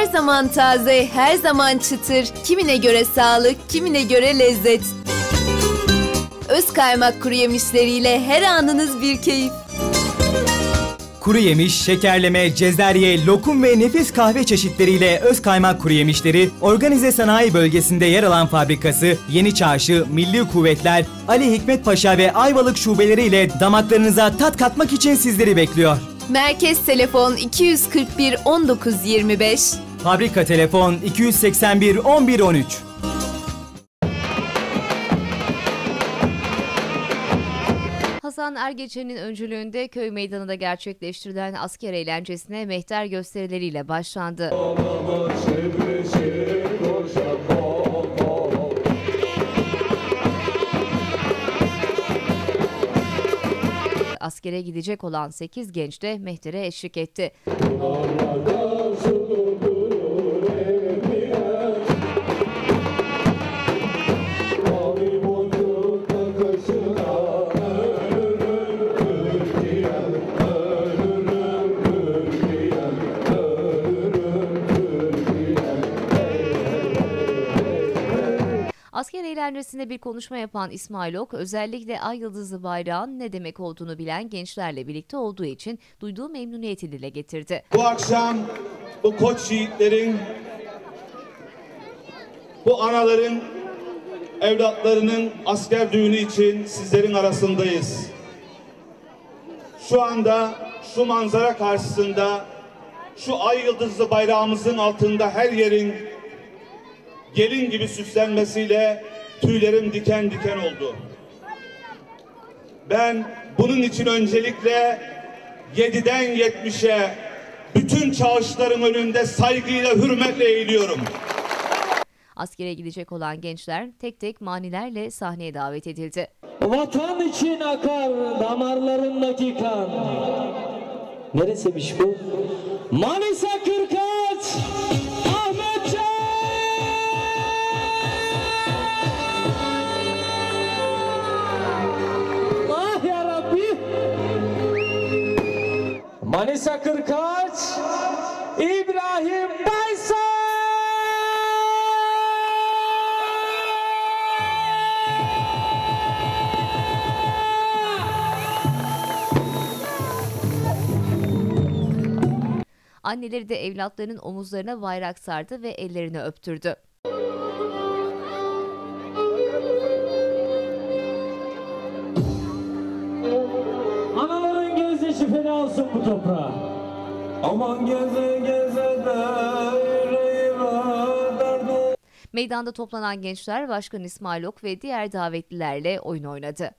Her zaman taze, her zaman çıtır. Kimine göre sağlık, kimine göre lezzet. Öz kaymak kuru yemişleriyle her anınız bir keyif. Kuru yemiş, şekerleme, cezerye, lokum ve nefis kahve çeşitleriyle öz kaymak kuru yemişleri organize sanayi bölgesinde yer alan fabrikası Yeni Çarşı, Milli Kuvvetler, Ali Hikmet Paşa ve Ayvalık şubeleriyle damaklarınıza tat katmak için sizleri bekliyor. Merkez telefon 241 19 25. Fabrika telefon 281 11 13. Hasan Ergeçen'in öncülüğünde köy meydanında gerçekleştirilen asker eğlencesine mehter gösterileriyle başlandı. Askere gidecek olan 8 genç de mehtere eşlik etti. Asker eğlencesinde bir konuşma yapan İsmail Ok, özellikle Ay Yıldızlı bayrağın ne demek olduğunu bilen gençlerle birlikte olduğu için duyduğu memnuniyeti dile getirdi. Bu akşam bu koç yiğitlerin, bu anaların, evlatlarının asker düğünü için sizlerin arasındayız. Şu anda şu manzara karşısında şu ay yıldızlı bayrağımızın altında her yerin gelin gibi süslenmesiyle tüylerim diken diken oldu. Ben bunun için öncelikle 7'den 70'e bütün çağışların önünde saygıyla, hürmetle eğiliyorum. Askere gidecek olan gençler tek tek manilerle sahneye davet edildi. Vatan için akar damarlarındaki kan. Neresiymiş bu? Manisa Manisa Kırkaç! İbrahim Baysal! Anneleri de evlatlarının omuzlarına bayrak sardı ve ellerini öptürdü. Fena olsun bu toprağa. Aman geze geze de yüreğime Meydanda toplanan gençler Başkan İsmail Ok ve diğer davetlilerle oyun oynadı.